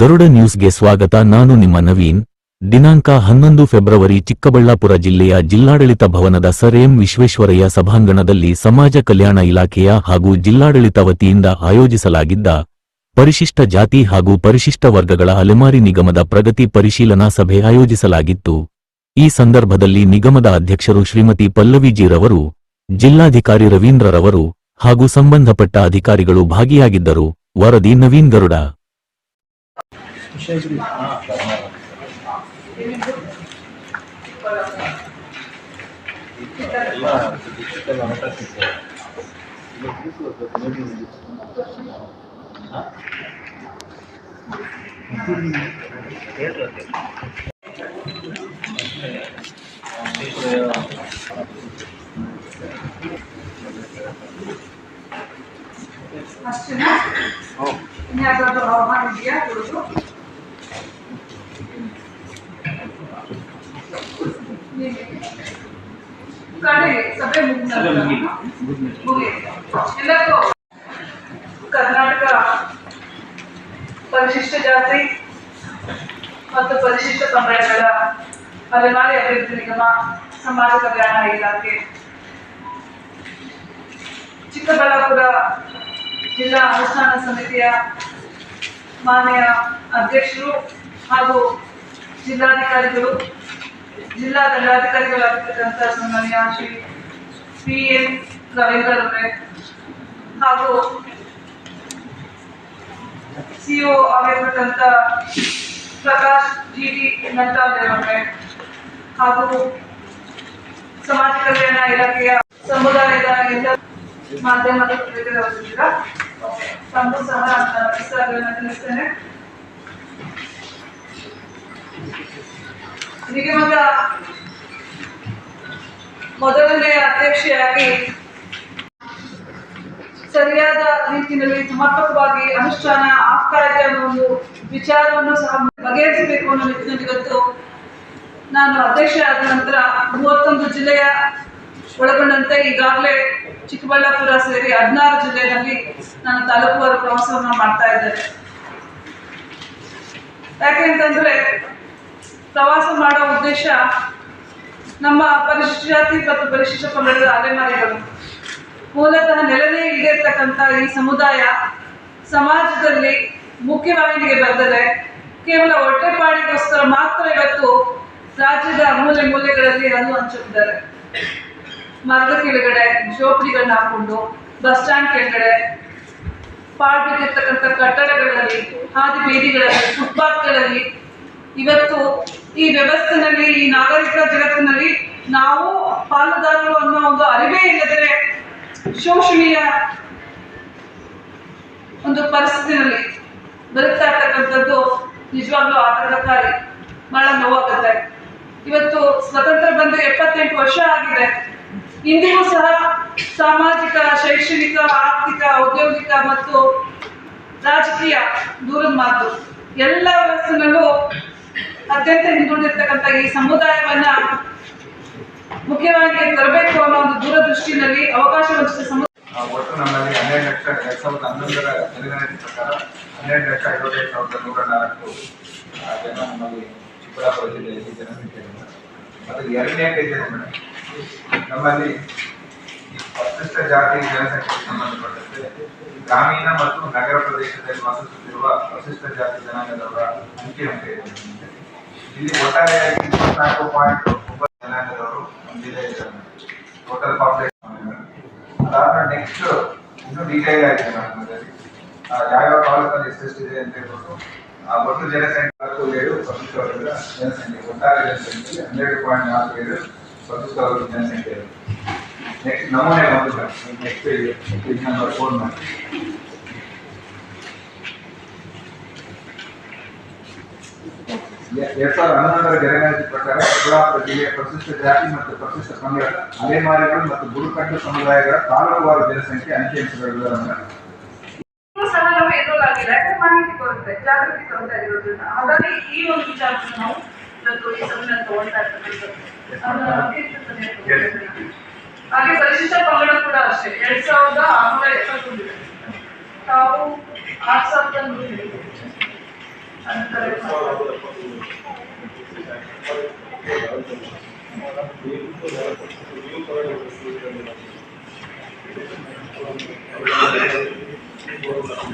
ಗರುಡ ನ್ಯೂಸ್ಗೆ ಸ್ವಾಗತ. ನಾನು ನಿಮ್ಮ ನವೀನ್. ದಿನಾಂಕ ಹನ್ನೊಂದು ಫೆಬ್ರವರಿ, ಚಿಕ್ಕಬಳ್ಳಾಪುರ ಜಿಲ್ಲೆಯ ಜಿಲ್ಲಾಡಳಿತ ಭವನದ ಸರ್ ಎಂ ವಿಶ್ವೇಶ್ವರಯ್ಯ ಸಭಾಂಗಣದಲ್ಲಿ ಸಮಾಜ ಕಲ್ಯಾಣ ಇಲಾಖೆಯ ಹಾಗೂ ಜಿಲ್ಲಾಡಳಿತ ವತಿಯಿಂದ ಆಯೋಜಿಸಲಾಗಿದ್ದ ಪರಿಶಿಷ್ಟ ಜಾತಿ ಹಾಗೂ ಪರಿಶಿಷ್ಟ ವರ್ಗಗಳ ಅಲೆಮಾರಿ ನಿಗಮದ ಪ್ರಗತಿ ಪರಿಶೀಲನಾ ಸಭೆ ಆಯೋಜಿಸಲಾಗಿತ್ತು. ಈ ಸಂದರ್ಭದಲ್ಲಿ ನಿಗಮದ ಅಧ್ಯಕ್ಷರು ಶ್ರೀಮತಿ ಪಲ್ಲವಿಜಿರವರು, ಜಿಲ್ಲಾಧಿಕಾರಿ ರವೀಂದ್ರರವರು ಹಾಗೂ ಸಂಬಂಧಪಟ್ಟ ಅಧಿಕಾರಿಗಳು ಭಾಗಿಯಾಗಿದ್ದರು. ವರದಿ Naveen Garuda. Ini adalah Başkanım. dia Ne. ಎಲ್ಲರಿಗೂ ಕರ್ನಾಟಕ ಪರಿಶಿಷ್ಟ ಜಾತಿ ಮತ್ತು ಪರಿಶಿಷ್ಟ ಸಮುದಾಯಗಳ ಅಲೆಮಾರಿ ಅಭಿವೃದ್ಧಿ ನಿಗಮ ಸಮಾಜ ಕಲ್ಯಾಣ ಇಲಾಖೆ ಚಿಕ್ಕಬಳ್ಳಾಪುರ ಜಿಲ್ಲಾ ಅನುಷ್ಠಾನ ಸಮಿತಿಯ ಮಾನ್ಯ ಅಧ್ಯಕ್ಷರು ಹಾಗೂ ಜಿಲ್ಲಾಧಿಕಾರಿಗಳು ಜಿಲ್ಲಾ ದಂಡಾಧಿಕಾರಿಗಳಾಗಿರ್ತಕ್ಕಂಥ ಸನ್ಮಾನ್ಯ ಶ್ರೀ ಪಿ ಎನ್ ರವೀಂದ್ರ ಅವರೇ ಹಾಗೂ ಸಿಒ ಆಗಿರ್ತಕ್ಕಂಥ ಪ್ರಕಾಶ್ ಜಿ ಡಿ ನಟ್ಟಾಲೆ ಅವರೇ ಹಾಗೂ ಸಮಾಜ ಕಲ್ಯಾಣ ಇಲಾಖೆಯ ಸಮುದಾಯದ ಎಲ್ಲ ಮಾಧ್ಯಮದ ಪ್ರತಿನಿಧಿಗಳಿದ್ದೀರಾ ತಮಗೂ ಸಹ ನನ್ನ ನಮಸ್ಕಾರಗಳನ್ನು ತಿಳಿಸ್ತೇನೆ ನಿಗಮದ ಮೊದಲನೆಯ ಅಧ್ಯಕ್ಷೆಯಾಗಿ ಸರಿಯಾದ ರೀತಿಯಲ್ಲಿ ಸಮರ್ಪಕವಾಗಿ ಅನುಷ್ಠಾನ ಆಗ್ತಾ ಇದೆ ಅನ್ನೋ ಒಂದು ವಿಚಾರವನ್ನು ಸಹ ಬಗೆಹರಿಸಬೇಕು ಅನ್ನೋ ನಿಟ್ಟಿನಲ್ಲಿ ಇವತ್ತು ನಾನು ಅಧ್ಯಕ್ಷ ಆದ ನಂತರ ಮೂವತ್ತೊಂದು ಜಿಲ್ಲೆಯ ಒಳಗೊಂಡಂತೆ ಈಗಾಗಲೇ ಚಿಕ್ಕಬಳ್ಳಾಪುರ ಸೇರಿ ಹದಿನಾರು ಜಿಲ್ಲೆಯಲ್ಲಿ ನಾನು ತಾಲೂಕುವಾರು ಪ್ರವಾಸವನ್ನು ಮಾಡ್ತಾ ಇದ್ದೇನೆ. ಯಾಕೆ ಅಂತಂದ್ರೆ ಪ್ರವಾಸ ಮಾಡೋ ಉದ್ದೇಶ ನಮ್ಮ ಪರಿಶಿಷ್ಟ ಜಾತಿ ಮತ್ತು ಪರಿಶಿಷ್ಟ ಪಂಗಡದ ಅಲೆಮಾರಿಗಳು. ಮೂಲತಃ ನೆಲೆನೇ ಇಲ್ಲಿರ್ತಕ್ಕಂಥ ಈ ಸಮುದಾಯ ಸಮಾಜದಲ್ಲಿ ಮುಖ್ಯವಾಹಿನಿಗೆ ಬರ್ತದೆ ಕೇವಲ ಹೊಟ್ಟೆಪಾಡಿಗೋಸ್ಕರ ಮಾತ್ರ ಇವತ್ತು ರಾಜ್ಯದ ಮೂಲೆ ಮೂಲೆಗಳಲ್ಲಿ ಅನ್ನು ಹಂಚುತ್ತಿದ್ದಾರೆ. ಮರದ ಕೆಳಗಡೆ ಜೋಪಡಿಗಳನ್ನ ಹಾಕೊಂಡು ಬಸ್ ಸ್ಟ್ಯಾಂಡ್ ಕೆಳಗಡೆ ಪಾಡ್ಬಿಟ್ಟಿರ್ತಕ್ಕಂಥ ಕಟ್ಟಡಗಳಲ್ಲಿ, ಹಾದಿ ಬೀದಿಗಳಲ್ಲಿ, ಫುಟ್ಪಾತ್ಗಳಲ್ಲಿ ಇವತ್ತು ಈ ವ್ಯವಸ್ಥೆನಲ್ಲಿ, ಈ ನಾಗರಿಕ ಜಗತ್ತಿನಲ್ಲಿ ನಾವು ಪಾಲುದಾರರು ಅನ್ನೋ ಒಂದು ಅರಿವೇ ಇಲ್ಲದೆ ಶೋಷಣೀಯ ಒಂದು ಪರಿಸ್ಥಿತಿನಲ್ಲಿ ಬದುಕ್ತಾ ಇರ್ತಕ್ಕಂಥದ್ದು ನಿಜವಾಗ್ಲೂ ಆತಂಕಕಾರಿ, ಬಹಳ ನೋವಾಗುತ್ತೆ. ಇವತ್ತು ಸ್ವತಂತ್ರ ಬಂದು ಎಪ್ಪತ್ತೆಂಟು ವರ್ಷ ಆಗಿದೆ. ಇಂದಿಗೂ ಸಹ ಸಾಮಾಜಿಕ, ಶೈಕ್ಷಣಿಕ, ಆರ್ಥಿಕ, ಔದ್ಯೋಗಿಕ ಮತ್ತು ರಾಜಕೀಯ ದೂರದ ಮಾತು. ಎಲ್ಲ ವ್ಯವಸ್ಥೆನಲ್ಲೂ ಅತ್ಯಂತ ಹಿಂದುಳಿದಿರ್ತಕ್ಕಂಥ ಈ ಸಮುದಾಯವನ್ನ ಮುಖ್ಯವಾಗಿ ತರಬೇಕು ಅನ್ನೋ ಒಂದು ದೂರದೃಷ್ಟಿನಲ್ಲಿ ಅವಕಾಶ ವಂಚಿತ ಸಮುದಾಯ ಒಟ್ಟು ನಮ್ಮಲ್ಲಿ ಹನ್ನೆರಡು ಲಕ್ಷ ಎರಡ್ ಸಾವಿರದ ಹನ್ನೊಂದರ ಜನಗಣತಿ ಪ್ರಕಾರ ಹನ್ನೆರಡು ಲಕ್ಷ ಐವತ್ತೈದು ಸಾವಿರದ ನೂರ ನಾಲ್ಕು. ಜನ ನಮ್ಮಲ್ಲಿ ಚಿಕ್ಕಬಳ್ಳಾಪುರ ಜಿಲ್ಲೆಯಲ್ಲಿ ಜನಸಂಖ್ಯೆ ಅದು ಎರಡನೇ ಮೇಡಮ್ ನಮ್ಮಲ್ಲಿ ಪರಿಶಿಷ್ಟ ಜಾತಿ ಜನಸಂಖ್ಯೆಗೆ ಸಂಬಂಧಪಟ್ಟಂತೆ ಗ್ರಾಮೀಣ ಮತ್ತು ನಗರ ಪ್ರದೇಶದಲ್ಲಿ ವಾಸಿಸುತ್ತಿರುವ ಪರಿಶಿಷ್ಟ ಜಾತಿ ಜನಾಂಗದವರ ಅಂಕಿಅಂಶ ಇದೆ. ಇಲ್ಲಿ ಒಟ್ಟಾರೆಯಾಗಿ ಇಪ್ಪತ್ನಾಲ್ಕು ಪಾಯಿಂಟ್ ಒಂಬತ್ತು ಜನಾಂಗದವರು ನಮ್ಮ ಜಿಲ್ಲೆಯಲ್ಲಿ ಟೋಟಲ್ ಪಾಪ್ಯುಲೇಷನ್ ಅದಾದ ನೆಕ್ಸ್ಟ್ ಇನ್ನೂ ಡೀಟೇಲ್ ಆಗಿದೆ ಮೇಡಮ್ ಅದರಲ್ಲಿ ಆ, ಯಾವ್ಯಾವ ತಾಲೂಕಲ್ಲಿ ಎಷ್ಟೆಷ್ಟಿದೆ ಅಂತ ಹೇಳ್ಬಿಟ್ಟು ಆ ಒಟ್ಟು ಜನಸಂಖ್ಯೆ ನಾಲ್ಕು ಏಳು ಪರಿಶಿಷ್ಟ ವರ್ಗದ ಜನಸಂಖ್ಯೆ ಒಟ್ಟಾರೆ ಜನಸಂಖ್ಯೆ ಹನ್ನೆರಡು ಪಾಯಿಂಟ್ ನಾಲ್ಕು ಏಳು ಪರಿಶಿಷ್ಟ ವರ್ಗದ ಜನಸಂಖ್ಯೆ ಇದೆ ನೆಕ್ಸ್ಟ್ ನಮೂನೆ ಒಂದು ನೆಕ್ಸ್ಟ್ ಪೇಜ್ ನಂಬರ್ ಫೋರ್ ಮಾಡಿ ಎರಡ್ ಸಾವಿರದ ಹನ್ನೊಂದರ ಜನಗಣತಿ ಪ್ರಕಾರ ಚಿಕ್ಕಬಳ್ಳಾಪುರ ಜಿಲ್ಲೆಯ ಪ್ರಶಿಷ್ಟ ಜಾತಿ ಮತ್ತು ಪ್ರಶಿಷ್ಟ ಪಂಗಡ, ಅಲೆಮಾರಿಗಳು ಮತ್ತು ಬುಡಕಟ್ಟು ಸಮುದಾಯಗಳ ತಾಲೂಕುವಾರು ಜನಸಂಖ್ಯೆ ಅಂಕಿಅಂಶಗಳ ವಿವರವನ್ನು ಸಹ ಮಾಹಿತಿ ಈ ಒಂದು ವಿಚಾರವನ್ನು ನಾವು ಹಾಗೆ ಪರಿಶಿಷ್ಟ ಪಂಗಡ ಕೂಡ ಅಷ್ಟೇ. ಎರಡ್ ಸಾವಿರದ ಆರುನೂರ ಎಪ್ಪತ್ತೊಂದು ತಾವು ಆರ್ ಸಾವಿರದ ನೂರ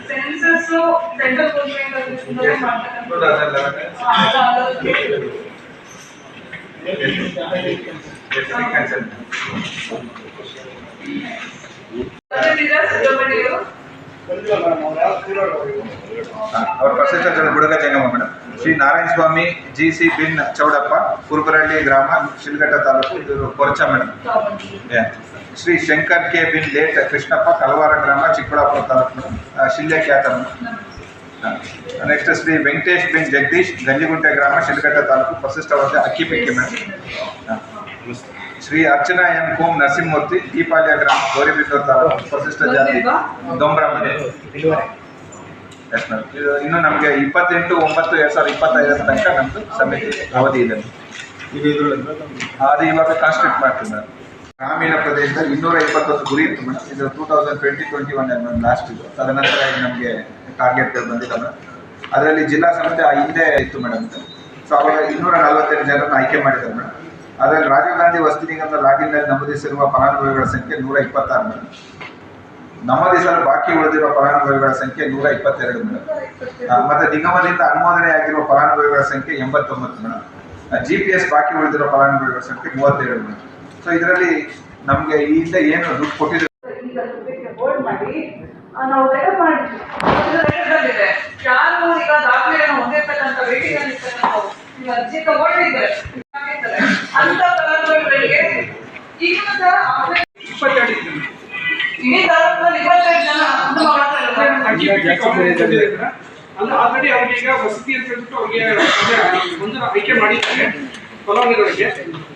सेंसर्स तो सेंट्रल गवर्नमेंट का जो बात कर हाँ डालो कैंसिल जो बनेगा ಅವ್ರ processor Budaga Jangama madam Shri Narayana Swamy G C bin Chowdappa Kurubarahalli ಗ್ರಾಮ ಶಿಲ್ಘಟ್ಟ ತಾಲೂಕು ಇದು ಕೊರ್ಚ ಮೇಡಮ್ ಶ್ರೀ ಶಂಕರ್ ಕೆ ಬಿನ್ ಲೇಟ್ ಕೃಷ್ಣಪ್ಪ ಕಲವಾರ ಗ್ರಾಮ ಚಿಕ್ಕಬಳ್ಳಾಪುರ ತಾಲೂಕು ಮೇಡಮ್ ಶಿಲ್ಯ ಖ್ಯಾತ ನೆಕ್ಸ್ಟ್ ಶ್ರೀ ವೆಂಕಟೇಶ್ ಬಿನ್ ಜಗದೀಶ್ ಗಂಜಿಗುಂಟೆ ಗ್ರಾಮ ಶಿಲ್ಘಟ್ಟ ತಾಲೂಕು ಪ್ರಸಿಷ್ಠ ವದ್ಯ ಅಕ್ಕಿಪೆಕ್ಕೆ ಮೇಡಮ್ ಶ್ರೀ ಅರ್ಚನಾ ಎನ್ ಕೋಮ್ ನರಸಿಂಹಮೂರ್ತಿ ದೀಪಾಲಯ ಗ್ರಾಮ ಗೌರಿಬಿದೂರು ತಾಲೂಕು ಪ್ರಶಿಷ್ಟ ಜಾತಿ ದೊಂಬ್ರಮನೆ ಎಸ್ ಮ್ಯಾಮ್ ಇದು ಇನ್ನು ನಮಗೆ ಇಪ್ಪತ್ತೆಂಟು ಒಂಬತ್ತು ಎರಡ್ ಸಾವಿರದ ಇಪ್ಪತ್ತೈದರ ತನಕ ನಮ್ಮದು ಸಮಿತಿ ಅವಧಿ ಇದೆ. ಅದು ಇವಾಗ ಕಾನ್ಸ್ಟ್ರಿಕ್ಟ್ ಮಾಡ್ತೀವಿ ಮ್ಯಾಮ್ ಗ್ರಾಮೀಣ ಪ್ರದೇಶದಲ್ಲಿ ಇನ್ನೂರ ಇಪ್ಪತ್ತೊಂದು ಗುರಿ ಇತ್ತು ಮೇಡಮ್ ಇದು two thousand twenty twenty one ma'am last ಇದು. ತದನಂತರ ಈಗ ನಮಗೆ ಟಾರ್ಗೆಟ್ ಬಂದಿಲ್ಲ ಮೇಡಮ್ ಅದರಲ್ಲಿ ಜಿಲ್ಲಾ ಸಮಿತಿ ಆ ಹಿಂದೆ ಇತ್ತು ಮೇಡಮ್ ಸೊ ಅವಾಗ ಇನ್ನೂರ ನಲವತ್ತೆರಡು ಜನರನ್ನು ಆಯ್ಕೆ ಮಾಡಿದ್ದಾರೆ ಮೇಡಮ್ ಅದರಲ್ಲಿ ರಾಜೀವ್ ಗಾಂಧಿ ವಸತಿ ನಿಗಮದ ಲಾಗಿನ್ನಲ್ಲಿ ನಮೂದಿಸಿರುವ ಫಲಾನುಭವಿಗಳ ಸಂಖ್ಯೆ ನೂರ ಇಪ್ಪತ್ತಾರು ಮೇಡಮ್ ನಮೂದಿಸಲು ಬಾಕಿ ಉಳಿದಿರುವ ಫಲಾನುಭವಿಗಳ ಸಂಖ್ಯೆ ನೂರ ಇಪ್ಪತ್ತೆರಡು ಮೇಡಮ್ ಮತ್ತೆ ನಿಗಮದಿಂದ ಅನುಮೋದನೆ ಆಗಿರುವ ಫಲಾನುಭವಿಗಳ ಸಂಖ್ಯೆ ಎಂಬತ್ತೊಂಬತ್ತು ಮೇಡಮ್ ಜಿ ಪಿ ಎಸ್ ಬಾಕಿ ಉಳಿದಿರುವ ಫಲಾನುಭವಿಗಳ ಸಂಖ್ಯೆ ಮೂವತ್ತೆರಡು ಮೇಡಮ್ ಸೊ ಇದರಲ್ಲಿ ನಮಗೆ ಈ ಹಿಂದೆ ಏನು ದುಡ್ಡು ಈಗ ಅರ್ಜಿ ತಗೊಂಡಿದ್ದಾರೆ. ಅಂತ ಫಲಾನುಭವಿಗಳಿಗೆ ಈಗಲೂ ಸಹ ಇಪ್ಪತ್ತೆರಡು. ಇಡೀ ತಾಲೂಕಿನಲ್ಲಿ ಇಪ್ಪತ್ತೆರಡು ಜನ ಬಂದಿದ್ದಾರೆ. ಅಲ್ಲಿ ಆಲ್ರೆಡಿ ಅವ್ರಿಗೆ ವಸತಿ ಅಂತ ಹೇಳ್ಬಿಟ್ಟು ಅವ್ರಿಗೆ ಒಂದು ಆಯ್ಕೆ ಮಾಡಿದ್ದಾರೆ ಫಲಾನುಭವಿಗಳಿಗೆ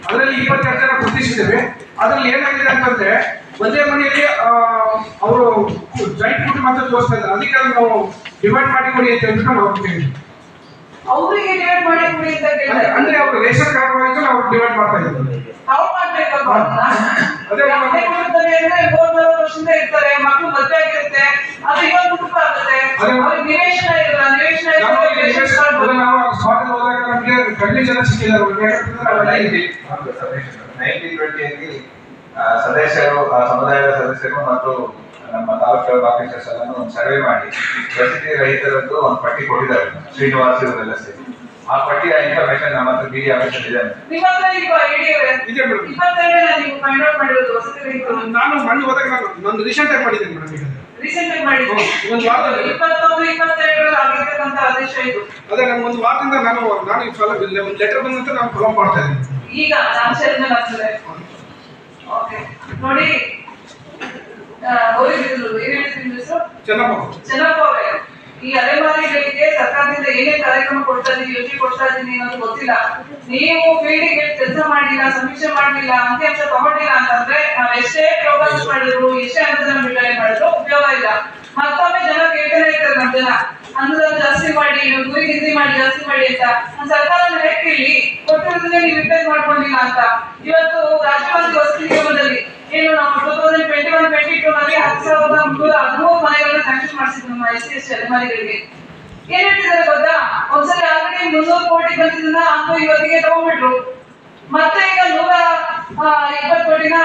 ಅದರಲ್ಲಿ ಇಪ್ಪತ್ತೆರಡು ಜನ ಗುರುತಿಸಿದ್ದೇವೆ ಅದರಲ್ಲಿ ಏನಾಗಿದೆ ಅಂತಂದ್ರೆ ಒಂದೇ ಮನೆಯಲ್ಲಿ ಅವರು ಜಾಯಿಂಟ್ ಕುಟುಂಬ ಮಾತ್ರ ತೋರಿಸ್ತಾ ಇದ್ದಾರೆ. ಅದಕ್ಕೆ ಅದನ್ನ ನಾವು ಡಿವೈಡ್ ಮಾಡಿ ಕೊಡಿ ಅಂತ ಹೇಳ್ಬಿಟ್ಟು ನಾವು ಹೋಗ್ತೀವಿ ಅವ್ರಿಗೆ ಡಿವೈಡ್ ಮಾಡಿ ಕೊಡಿ ಅಂತ ಅಂದ್ರೆ ಅವರು ರೇಷನ್ ಕಾರ್ಡ್ ಡಿವೈಡ್ ಮಾಡ್ತಾ ಇದ್ದೀವಿ? ಅದೇ ಈಗ ಮನೆ ಕುಟುಂಬದಲ್ಲಿ ಅಂದ್ರೆ ಮೂರ್ ವರ್ಷದಿಂದ ಇರ್ತಾರೆ ಮಕ್ಕಳು ಮದುವೆ ಆಗಿರುತ್ತೆ ಅದು ಇನ್ನೊಂದು ಕುಟುಂಬ ಆಗುತ್ತೆ ಅದೇ. ನಿವೇಶನ ಇರಲ್ಲ ನಿವೇಶನ ನಾವು ಇದ್ರೆ ರೇಷನ್ ನಾವು ಸ್ವಾತಂತ್ರ್ಯ ಹೋದಾಗ ನಮಗೆ ಕಡಿಮೆ ಜನ ಸಿಕ್ಕಿದ್ದಾರೆ ಅವ್ರಿಗೆ. ಯಾಕಂತಂದ್ರೆ ಅವೆಲ್ಲ ಇದೆ. ನೈನ್ಟೀನ್ ಟ್ವೆಂಟಿಯಲ್ಲಿ ಸದಸ್ಯರು ಆ ಸಮುದಾಯದ ಸದಸ್ಯರು ಮತ್ತು ನಮ್ಮ ತಾಲೂಕು ಆಫೀಸರ್ಸ್ ಎಲ್ಲ ಒಂದು ಸರ್ವೆ ಮಾಡಿ ವಸತಿ ರಹಿತರದ್ದು ಒಂದು ಪಟ್ಟಿ ಕೊಟ್ಟಿದ್ದಾರೆ ಶ್ರೀನಿವಾಸ ಇವರೆಲ್ಲ ಸೇರಿ ಆ ಪಟ್ಟಿಯ ಇನ್ಫಾರ್ಮೇಶನ್ ನಮ್ಮ ಹತ್ರ ಬಿ ಆಫೀಸಲ್ಲಿ ಇದೆ ನಿಮ್ಮ ಹತ್ರ ಈಗ ಇದೆ ಮೇಡಮ್ ಇಪ್ಪತ್ತೆರಡನೇ ನೀವು ಫೈಂಡ್ ಔಟ್ ಮಾಡಿರೋದು ವಸತಿ ರಹಿತರು ನಾನು ಮಣ್ಣು ಹೋದಾಗ ನಾನು ನಂದು ರೀಸೆಂಟ್ ಆಗಿ ಮಾಡಿದ್ದೀನಿ ಮೇಡಮ್ ಈಗ. ರೀಸೆಂಟ್ ಆಗಿ ಒಂದು ವಾರದಲ್ಲಿ. ಇಪ್ಪತ್ತೊಂದು ಇಪ್ಪತ್ತೆರಡರಲ್ಲಿ ಆಗಿರ್ತಕ್ಕಂಥ ಆದೇಶ ಇದು. ಅದೇ ಒಂದು ವಾರದಿಂದ ನಾನು ನಾನು ಈ ಫಲ ಒಂದು ಲೆಟರ್ ಬಂದಂತ ನಾನು ಫಾಲೋ ಮಾಡ್ತಾ ಇದ್ದೀನಿ. ಈಗ ಆಗ್ತದೆ. ಓಕೆ ನೋಡಿ ಗೌರಿ ಬಿದ್ರು ಚೆನ್ನಪ್ಪ ಚೆನ್ನಪ್ಪ ಅವರೇ. ಈ ಅಲೆಮಾರಿಗಳಿಗೆ ಸರ್ಕಾರದಿಂದ ಏನೇ ಕಾರ್ಯಕ್ರಮ ಕೊಡ್ತಾ ಇದೀನಿ ಯೋಜನೆ ಕೊಡ್ತಾ ಇದ್ದೀನಿ ಅನ್ನೋದು ಗೊತ್ತಿಲ್ಲ. ನೀವು ಫೀಲ್ಡಿಗೆ ಕೆಲಸ ಮಾಡಿಲ್ಲ, ಸಮೀಕ್ಷೆ ಮಾಡಲಿಲ್ಲ ಅಂಕಿಅಂಶ ತಗೊಂಡಿಲ್ಲ ಅಂತಂದ್ರೆ ನಾವ್ ಎಷ್ಟೇ ಪ್ರೋಗ್ರಾಮ್ಸ್ ಮಾಡಿದ್ರು, ಎಷ್ಟೇ ಅನುದಾನ ಬಿಡುಗಡೆ ಮಾಡಿದ್ರು ಉಪಯೋಗ ಇಲ್ಲ. ಮತ್ತೊಮ್ಮೆ ಜನ ಕೇಳ್ತಾನೆ ಇರ್ತಾರೆ ನಮ್ ಜನ. ಅನುದಾನ ಜಾಸ್ತಿ ಮಾಡಿ ಗುರಿ ಮಾಡಿ, ಜಾಸ್ತಿ ಮಾಡಿ ಅಂತ. ಸರ್ಕಾರ ಹೇಗೆ ಕೇಳಿ ಕೊಟ್ಟಿರೋದನ್ನೇ ನೀವು ರಿಪೇರ್ ಮಾಡ್ಕೊಂಡಿಲ್ಲ ಅಂತ. ಇವತ್ತು ರಾಜೀವ್ ವಸತಿ ನಿಗಮದಲ್ಲಿ ಏನು ನಾವು ತೌಸಂಡ್ ಟ್ವೆಂಟಿ ಟ್ವೆಂಟಿ ಹತ್ತು ಸಾವಿರದ ಮುನ್ನೂರ ಹದಿಮೂರು ಮನೆಗಳನ್ನ ಸ್ಯಾಂಕ್ಷನ್ ಮಾಡಿಸಿದ್ರು ನಮ್ಮ ಎಸ್ ಸಿ ಎಸ್ ಏನ್ ಹೇಳ್ತಿದ್ದಾರೆ ಗೊತ್ತಾ? ಒಂದ್ಸಲ ಆಲ್ರೆಡಿ ಮುನ್ನೂರು ಕೋಟಿ ಬಂದಿದ್ದನ್ನ ಅಂತೂ ಇವತ್ತಿಗೆ ತಗೊಂಡ್ಬಿಟ್ರು. ಮತ್ತೆ ಈಗ ನೂರ ಇಪ್ಪತ್ತು ಕೋಟಿನ